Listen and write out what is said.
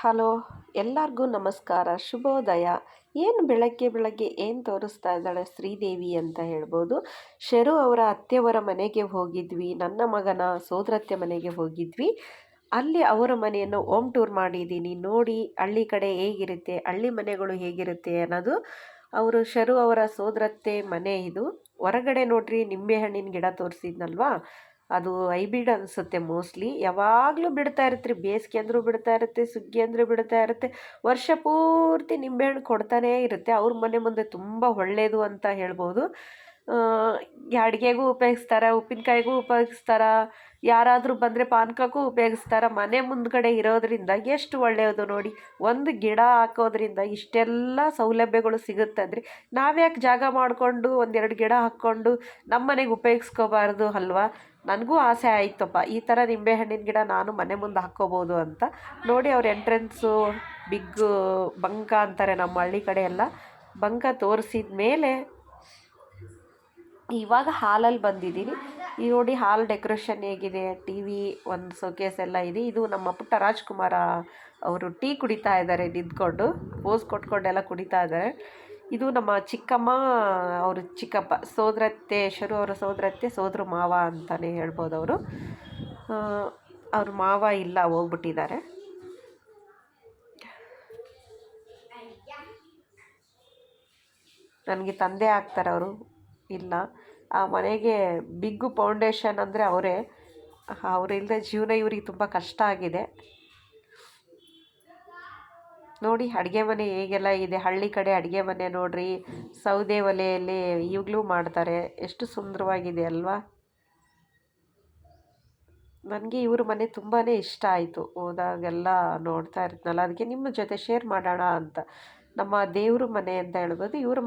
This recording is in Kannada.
ಹಲೋ, ಎಲ್ಲರಿಗೂ ನಮಸ್ಕಾರ, ಶುಭೋದಯ. ಏನು ಬೆಳಗ್ಗೆ ಬೆಳಗ್ಗೆ ಏನು ತೋರಿಸ್ತಾ ಇದ್ದಾಳೆ ಶ್ರೀದೇವಿ ಅಂತ ಹೇಳ್ಬೋದು. ಶರು ಅವರ ಅತ್ತೆಯವರ ಮನೆಗೆ ಹೋಗಿದ್ವಿ, ನನ್ನ ಮಗನ ಸೋದರತ್ತೆ ಮನೆಗೆ ಹೋಗಿದ್ವಿ. ಅಲ್ಲಿ ಅವರ ಮನೆಯನ್ನು ಹೋಮ್ ಟೂರ್ ಮಾಡಿದ್ದೀನಿ. ನೋಡಿ, ಹಳ್ಳಿ ಕಡೆ ಹೇಗಿರುತ್ತೆ, ಹಳ್ಳಿ ಮನೆಗಳು ಹೇಗಿರುತ್ತೆ ಅನ್ನೋದು. ಅವರು, ಶರು ಅವರ ಸೋದರತ್ತೆ ಮನೆ ಇದು. ಹೊರಗಡೆ ನೋಡ್ರಿ, ನಿಂಬೆಹಣ್ಣಿನ ಗಿಡ ತೋರಿಸಿದ್ನಲ್ವಾ? ಅದು ಹೈಬ್ರಿಡ್ ಅನಿಸುತ್ತೆ ಮೋಸ್ಟ್ಲಿ. ಯಾವಾಗಲೂ ಬಿಡ್ತಾ ಇರುತ್ತೆ ರೀ. ಬೇಸಿಗೆ ಅಂದರೂ ಬಿಡ್ತಾ ಇರುತ್ತೆ, ಸುಗ್ಗಿ ಅಂದರೂ ಬಿಡ್ತಾ ಇರುತ್ತೆ. ವರ್ಷ ಪೂರ್ತಿ ನಿಂಬೆಹಣ್ಣು ಕೊಡ್ತಾನೇ ಇರುತ್ತೆ. ಅವ್ರ ಮನೆ ಮುಂದೆ ತುಂಬ ಒಳ್ಳೆಯದು ಅಂತ ಹೇಳ್ಬೋದು. ಅಡುಗೆಗೂ ಉಪಯೋಗಿಸ್ತಾರೆ, ಉಪ್ಪಿನಕಾಯಿಗೂ ಉಪಯೋಗಿಸ್ತಾರೆ, ಯಾರಾದರೂ ಬಂದರೆ ಪಾನಕಕ್ಕೂ ಉಪಯೋಗಿಸ್ತಾರೆ, ಮನೆ ಮುಂದ್ಗಡೆ ಇರೋದರಿಂದ ಎಷ್ಟು ಒಳ್ಳೆಯದು ನೋಡಿ. ಒಂದು ಗಿಡ ಹಾಕೋದ್ರಿಂದ ಇಷ್ಟೆಲ್ಲ ಸೌಲಭ್ಯಗಳು ಸಿಗುತ್ತೆ ಅಂದರೆ ನಾವ್ಯಾಕೆ ಜಾಗ ಮಾಡಿಕೊಂಡು ಒಂದೆರಡು ಗಿಡ ಹಾಕ್ಕೊಂಡು ನಮ್ಮ ಮನೆಗೆ ಉಪಯೋಗಿಸ್ಕೋಬಾರ್ದು ಅಲ್ವಾ? ನನಗೂ ಆಸೆ ಆಯಿತಪ್ಪ. ಈ ಥರ ನಿಂಬೆಹಣ್ಣಿನ ಗಿಡ ನಾನು ಮನೆ ಮುಂದೆ ಹಾಕ್ಕೋಬೋದು ಅಂತ. ನೋಡಿ ಅವ್ರ ಎಂಟ್ರೆನ್ಸು ಬಿಗ್ ಬಂಕ ಅಂತಾರೆ ನಮ್ಮ ಹಳ್ಳಿ ಕಡೆ ಎಲ್ಲ. ಬಂಕ ತೋರಿಸಿದ ಮೇಲೆ ಇವಾಗ ಹಾಲಲ್ಲಿ ಬಂದಿದ್ದೀನಿ. ಈ ನೋಡಿ ಹಾಲ್ ಡೆಕೋರೇಷನ್ ಹೇಗಿದೆ, ಟಿ ವಿ ಒಂದು ಸೋಕೇಸ್ ಎಲ್ಲ ಇದೆ. ಇದು ನಮ್ಮ ಪುಟ್ಟ ರಾಜ್ಕುಮಾರ ಅವರು ಟೀ ಕುಡಿತಾ ಇದ್ದಾರೆ, ನಿಂತ್ಕೊಂಡು ಪೋಸ್ ಕೊಟ್ಕೊಂಡೆಲ್ಲ ಕುಡಿತಾ ಇದ್ದಾರೆ. ಇದು ನಮ್ಮ ಚಿಕ್ಕಮ್ಮ ಅವರು, ಚಿಕ್ಕಪ್ಪ ಸೋದರತ್ತೆ, ಶರು ಅವರ ಸೋದರತ್ತೆ, ಸೋದರ ಮಾವ ಅಂತಲೇ ಹೇಳ್ಬೋದು ಅವರು. ಅವ್ರ ಮಾವ ಇಲ್ಲ, ಹೋಗ್ಬಿಟ್ಟಿದ್ದಾರೆ. ನನಗೆ ತಂದೆ ಆಗ್ತಾರೆ ಅವರು. ಇಲ್ಲ. ಆ ಮನೆಗೆ ಬಿಗ್ಗು ಫೌಂಡೇಶನ್ ಅಂದರೆ ಅವರೇ. ಅವರಿಲ್ಲದೆ ಜೀವನ ಇವ್ರಿಗೆ ತುಂಬ ಕಷ್ಟ ಆಗಿದೆ. ನೋಡಿ, ಅಡುಗೆ ಮನೆ ಹೇಗೆಲ್ಲ ಇದೆ? ಹಳ್ಳಿ ಕಡೆ ಅಡುಗೆ ಮನೆ ನೋಡ್ರಿ, ಸೌದೆ ಒಲೆಯಲ್ಲಿ ಈಗಲೂ ಮಾಡ್ತಾರೆ. ಎಷ್ಟು ಸುಂದರವಾಗಿದೆ ಅಲ್ವಾ? ನನಗೆ ಇವ್ರ ಮನೆ ತುಂಬಾ ಇಷ್ಟ ಆಯಿತು. ಹೋದಾಗೆಲ್ಲ ನೋಡ್ತಾ ಇರ್ತೀನಲ್ಲ, ಅದಕ್ಕೆ ನಿಮ್ಮ ಜೊತೆ ಶೇರ್ ಮಾಡೋಣ ಅಂತ. ನಮ್ಮ ದೇವ್ರ ಮನೆ ಅಂತ ಹೇಳ್ಬೋದು, ಇವ್ರ